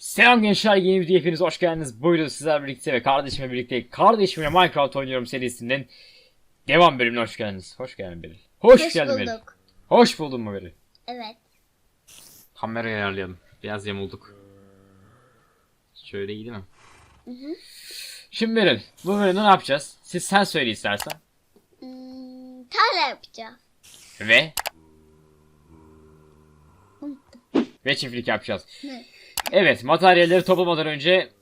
Selam gençler yeni videoya hepiniz hoş geldiniz. Bu videoda sizlerle birlikte ve kardeşimle birlikte kardeşimle Minecraft oynuyorum serisinin devam bölümüne hoş geldiniz. Hoş geldin Beril. Hoş, Hoş geldin Beril. bulduk. Hoş buldun mu Beril? Evet. Kamerayı ayarlayalım. Biraz yamulduk. Şöyle iyi değil mi? Şimdi Beril bu bölümde ne yapacağız? Siz sen söyle istersen. Hmm, tarla yapacağız. Ve ve çiftlik yapacağız. Ne? Evet materyalleri toplamadan önce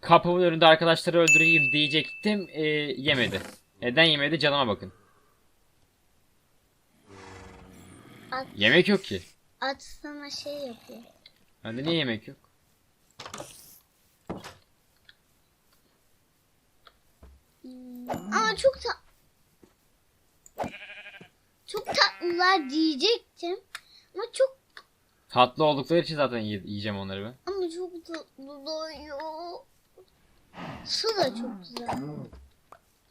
kapımın önünde arkadaşları öldüreyim diyecektim. Ee, yemedi. Neden yemedi canıma bakın. At, Yemek yok ki. at sana şey yapıyor. Bende niye yemek yok? Hmm, ama çok ta çok tatlılar diyecektim. Ama çok Tatlı oldukları için zaten yi- yiyeceğim onları ben. ama çok tatlı doyuyor. Su da çok güzel.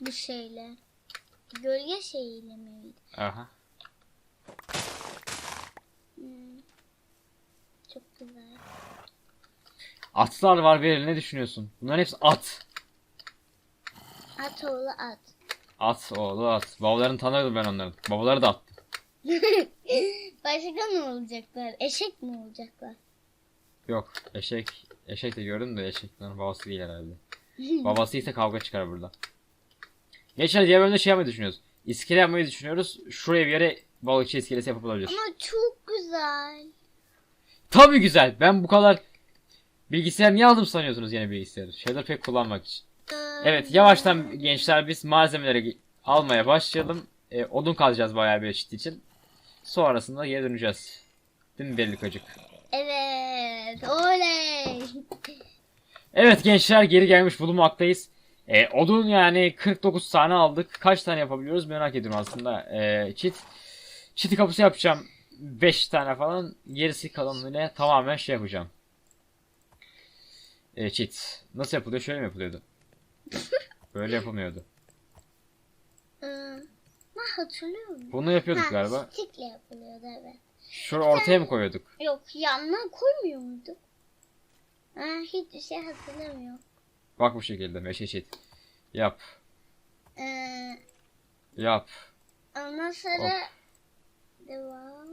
Bu şeyle. Gölge şeyiyle miydi? Aha. Hmm. Çok güzel. Atlar var Beril ne düşünüyorsun? Bunların hepsi at. At oğlu at. At oğlu at. Babalarını tanırdım ben onların. Babaları da attı. Başka ne olacaklar? Eşek mi olacaklar? Yok eşek. Eşek de gördüm de eşeklerin babası değil herhalde. Babası ise kavga çıkar burada. Gençler diğer bölümde şey yapmayı düşünüyoruz. İskele yapmayı düşünüyoruz. Şuraya bir yere balıkçı iskelesi yapıp olabilir. Ama çok güzel. Tabii güzel. Ben bu kadar bilgisayar niye aldım sanıyorsunuz yeni bilgisayarı? Şeyler pek kullanmak için. Evet yavaştan gençler biz malzemeleri almaya başlayalım. E, odun kazacağız bayağı bir eşit için. Sonrasında geri döneceğiz. Değil mi Beril Kocuk? Evet. Oley. Evet gençler geri gelmiş bulunmaktayız. E, odun yani 49 tane aldık. Kaç tane yapabiliyoruz merak ediyorum aslında. E, çit. Çiti kapısı yapacağım. 5 tane falan. Gerisi kalanıyla tamamen şey yapacağım. E, çit. Nasıl yapılıyor? Şöyle mi yapılıyordu? Böyle yapılmıyordu. Ben hatırlıyorum. Bunu yapıyorduk Ha, galiba. Stikle yapılıyordu evet. Şuraya ortaya mı koyuyorduk? Yok yanına koymuyor muyduk? Ha, hiçbir şey hatırlamıyorum. Bak bu şekilde meşe çit. Yap. Ee, Yap. ondan sonra devam.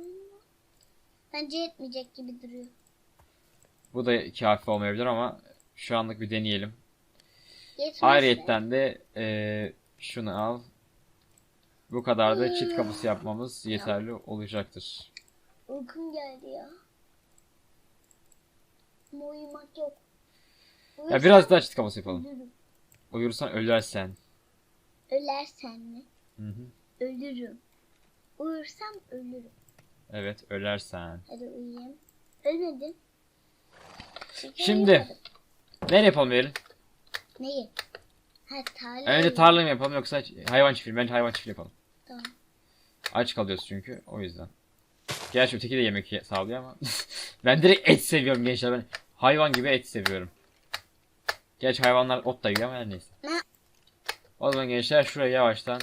Bence yetmeyecek gibi duruyor. Bu da kafi olmayabilir ama şu anlık bir deneyelim. Yetmezse. Ayrıyetten de eee, şunu al. Bu kadar da çit kapısı yapmamız yeterli olacaktır. Uykum geldi ya. Ama uyumak yok. Ya biraz daha çit kapısı yapalım. Ölürüm. Uyursan ölersen. Ölersen mi? Hı hı. Ölürüm. Uyursam ölürüm. Evet ölersen. Hadi uyuyayım. Ölmedim. Çünkü Şimdi. uyumadım. Ne yapalım Erin? Neyi? Ha tarla. Önce tarla mı yapalım yoksa hayvan çiftliği? Bence hayvan çiftliği yapalım. Aç kalıyoruz çünkü o yüzden. Gerçi öteki de yemek ye- sağlıyor ama. ben direkt et seviyorum gençler. Ben hayvan gibi et seviyorum. Gerçi hayvanlar ot da yiyor ama her neyse. Ne? O zaman gençler şuraya yavaştan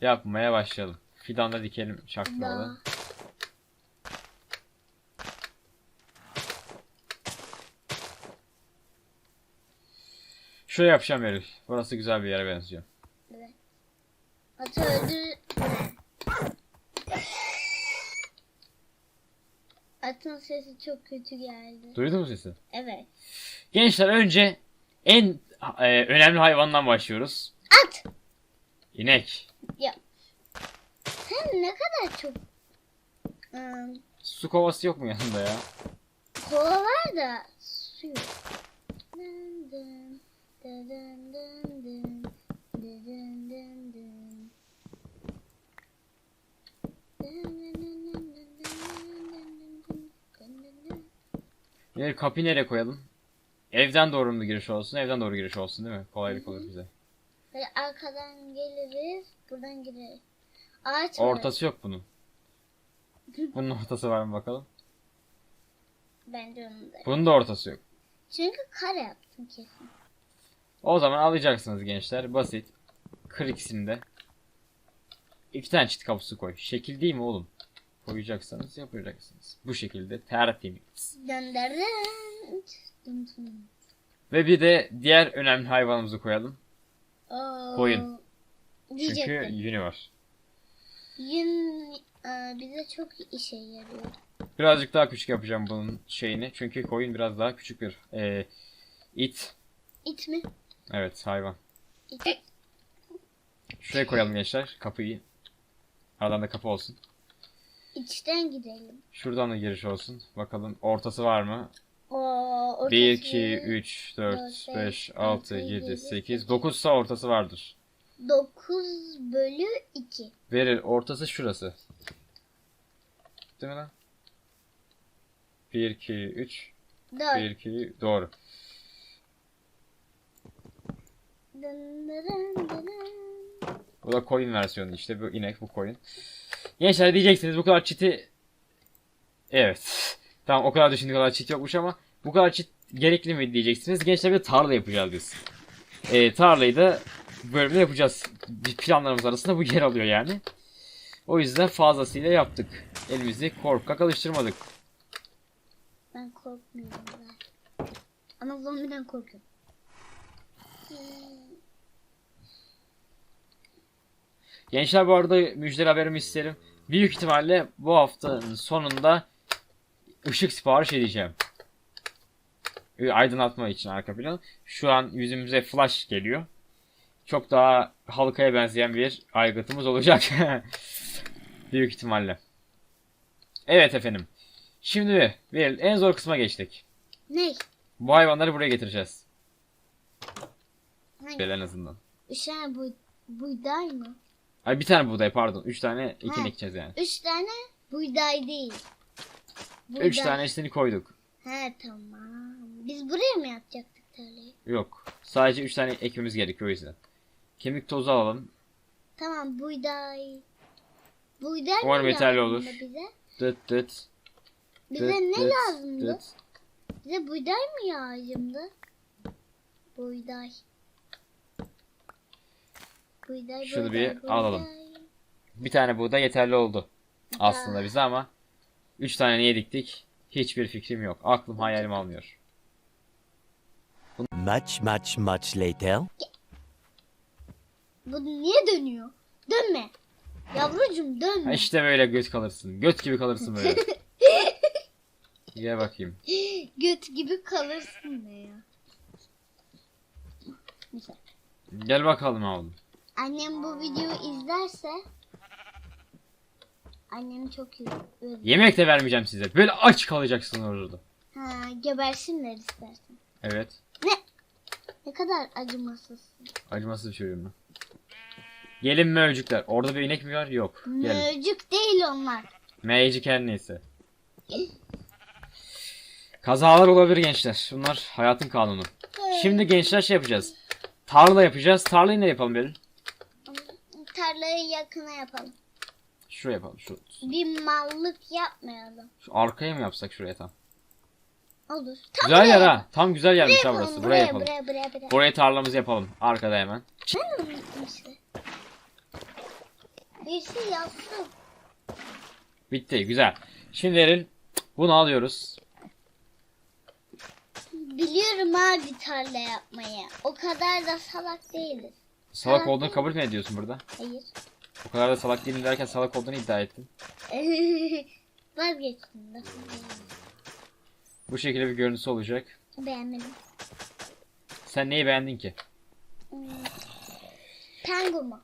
yapmaya başlayalım. Fidanla dikelim çaktırmadan. Da. Şuraya yapacağım Eylül. Burası güzel bir yere benziyor. Evet. Atı. Atın sesi çok kötü geldi. Duydun mu sesi? Evet. Gençler önce en e, önemli hayvandan başlıyoruz. At! İnek. Sen ne kadar çok ım, Su kovası yok mu yanında ya? kova var da su yok. Dın dın dın, dın dın dın dın. Dın dın dın dın dın dın dın dın dın dın dın. Yine kapıyı nereye koyalım? Evden doğru mu giriş olsun? Evden doğru giriş olsun değil mi? Kolaylık olur bize. Böyle arkadan geliriz, buradan gireriz. Ağaç. Ortası yok bunun. Bunun ortası var mı bakalım? Bence onun da. Bunun da ortası yok. Çünkü kare yaptım kesin. O zaman alacaksınız gençler. Basit. Kır ikisini de. İki tane çit kapısı koy. Şekil değil mi oğlum? Koyacaksanız yapacaksınız. Bu şekilde tertemiz. Ve bir de diğer önemli hayvanımızı koyalım. Aa, Koyun. Diyecektim. Çünkü yünü var. Yün e, bize çok işe yarıyor. Birazcık daha küçük yapacağım bunun şeyini. Çünkü koyun biraz daha küçük bir e, it. İt mi? Evet hayvan. İt. Şuraya koyalım gençler kapıyı. Aradan da kapı olsun. İçten gidelim. Şuradan da giriş olsun. Bakalım ortası var mı? Oo, ortası. 1, 2, 3, 4, dört, 5, beş, 6, altı, 7, yedi, 8, sekiz. 9 ise ortası vardır. 9 bölü 2. Verir ortası şurası. Değil mi lan? 1, 2, 3, 4. 1, 2, doğru. Dın dın dın dın. Bu da koyun versiyonu işte bu inek bu koyun. Gençler diyeceksiniz bu kadar çiti Evet. Tamam o kadar düşündüğü kadar çit yokmuş ama bu kadar çit gerekli mi diyeceksiniz. Gençler bir tarla yapacağız biz. Ee, tarlayı da bölümde yapacağız. Planlarımız arasında bu yer alıyor yani. O yüzden fazlasıyla yaptık. Elimizi korkak alıştırmadık. Ben korkmuyorum ben. Ama zombiden korkuyorum. Hmm, Gençler bu arada müjdeli haberimi isterim. Büyük ihtimalle bu haftanın sonunda ışık sipariş edeceğim. Aydınlatma için arka plan. Şu an yüzümüze flash geliyor. Çok daha halkaya benzeyen bir aygıtımız olacak. Büyük ihtimalle. Evet efendim. Şimdi bir en zor kısma geçtik. Ne? Bu hayvanları buraya getireceğiz. Hangi? En azından. Üşen bu buğday mı? Ay bir tane buğday pardon. Üç tane ekin Ha. ekeceğiz yani. Üç tane buğday değil. Buğday. Üç tanesini koyduk. He tamam. Biz buraya mı yapacaktık tarlayı? Yok. Sadece 3 tane ekmemiz gerekiyor o yüzden. Kemik tozu alalım. Tamam buğday. Buğday Umarım mı yeterli lazımdı olur. Bize? Dıt dıt. Bize dıt, ne dıt, lazımdı? dıt. Bize buğday mı lazımdı? Buğday. Buğday, Şunu buğday, bir buğday. alalım. Bir tane buğday yeterli oldu. Aslında bize ama 3 tane niye diktik? Hiçbir fikrim yok. Aklım hayalim almıyor. Much, much, much later. Bu niye dönüyor? Dönme. Yavrucuğum Ha dönme. işte böyle göt kalırsın. Göt gibi kalırsın böyle. Gel bakayım. Göt gibi kalırsın ne ya. Gel bakalım oğlum. Annem bu videoyu izlerse Annem çok özür- Yemek de vermeyeceğim size. Böyle aç kalacaksın orada. Ha, gebersinler istersen. Evet. Ne kadar acımasızsın. Acımasız bir çocuğum ben. Gelin mövcükler. Orada bir inek mi var? Yok. Gelin. Mövcük değil onlar. Magic her neyse. Kazalar olabilir gençler. Bunlar hayatın kanunu. Şimdi gençler şey yapacağız. Tarla yapacağız. Tarlayı ne yapalım Belin? Tarlayı yakına yapalım. Şuraya yapalım. Şu, Bir mallık yapmayalım. şu arkaya mı yapsak şuraya tam? Olur. Tam Güzel yer buraya ha. Tam güzel yermiş ha yapalım, burası. Buraya yapalım. Buraya buraya buraya. Buraya tarlamızı yapalım. Arkada hemen. Ben işte. Birisi yapsın. Bitti. Güzel. Şimdi Erin bunu alıyoruz. Biliyorum abi tarla yapmayı. O kadar da salak değiliz. Salak Evet. olduğunu kabul mü ediyorsun burada? Hayır. O kadar da salak değilim derken salak olduğunu iddia ettin. Vazgeçtim. Bu şekilde bir görüntüsü olacak. Beğenmedim. Sen neyi beğendin ki? Hmm. Pengumu.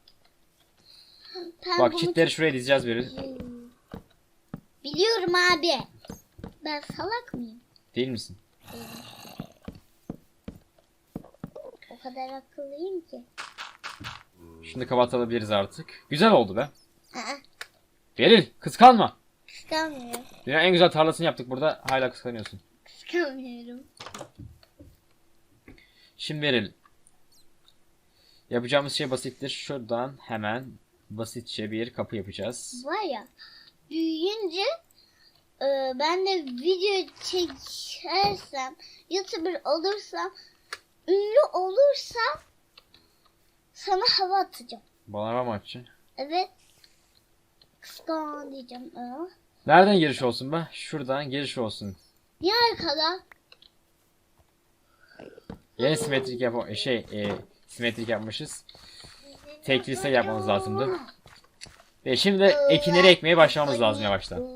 Bak Pengumu çitleri şuraya dizeceğiz biri. Biliyorum abi. Ben salak mıyım? Değil misin? O kadar akıllıyım ki. Şunu kapatabiliriz artık. Güzel oldu be. Beril kıskanma. kıskanmıyorum. Dünyanın en güzel tarlasını yaptık burada. Hala kıskanıyorsun. Kıskanmıyorum. Şimdi Beril. Yapacağımız şey basittir. Şuradan hemen basitçe bir kapı yapacağız. Var ya büyüyünce e, ben de video çekersem YouTuber olursam ünlü olursam sana hava atacağım. Bana var mı açı? Evet. Kıskan diyeceğim. Aa. Nereden giriş olsun be? Şuradan giriş olsun. Niye arkada? Yine simetrik yap şey e, simetrik yapmışız. Tek liste yapmamız lazımdı. Ve şimdi ekinleri ekmeye başlamamız lazım yavaştan.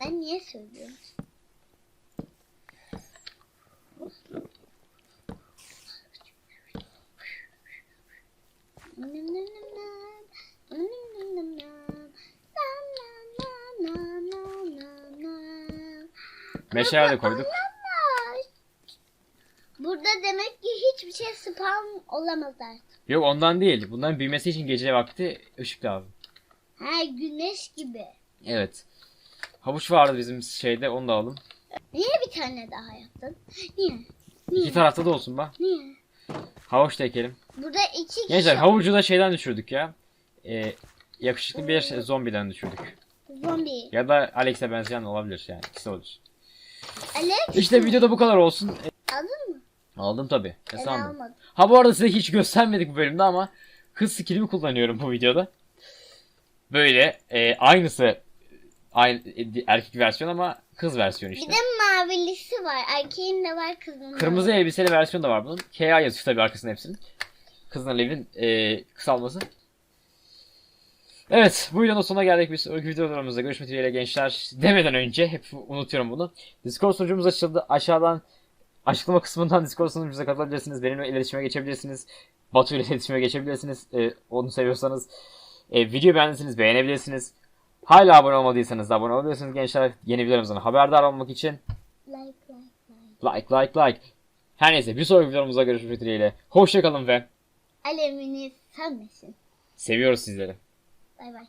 Ben niye söylüyorum? Meşale de koyduk. Burada demek ki hiçbir şey spam olamaz artık. Yok ondan değil. Bunların büyümesi için gece vakti ışık lazım. Ha güneş gibi. Evet. Havuç vardı bizim şeyde onu da alalım. Niye bir tane daha yaptın? Niye? Niye? İki tarafta da olsun bak. Niye? Havuç da ekelim. Burada iki kişi. Gençler havucu da şeyden düşürdük ya. Ee, yakışıklı bir zombiden düşürdük. Zombi. Ya da Alex'e benzeyen olabilir yani. İkisi olur. Alex İşte videoda bu kadar olsun. E, aldın mı? aldım tabi. Hesabım. almadım. Ha bu arada size hiç göstermedik bu bölümde ama hız skillimi kullanıyorum bu videoda. Böyle e, aynısı aynı e, erkek versiyon ama kız versiyonu işte. Bir de mavilisi var. Erkeğin de var kızın da Kırmızı var. elbiseli versiyon da var bunun. KA yazıyor tabii arkasında hepsinin. Kızın evin e, kısalması. Evet bu videonun sonuna geldik. Bir sonraki videolarımızda görüşmek dileğiyle gençler. Demeden önce hep unutuyorum bunu. Discord sunucumuz açıldı. Aşağıdan açıklama kısmından Discord sunucumuza katılabilirsiniz. Benimle iletişime geçebilirsiniz. Batu ile iletişime geçebilirsiniz. E, onu seviyorsanız. E, video beğendiyseniz beğenebilirsiniz. Hala abone olmadıysanız abone olabilirsiniz gençler. Yeni videolarımızdan haberdar olmak için. Like like like. Like like like. Her neyse bir sonraki videomuzda görüşmek dileğiyle. Hoşçakalın ve Alemini sönmesin. seviyoruz sizleri. Bay bay.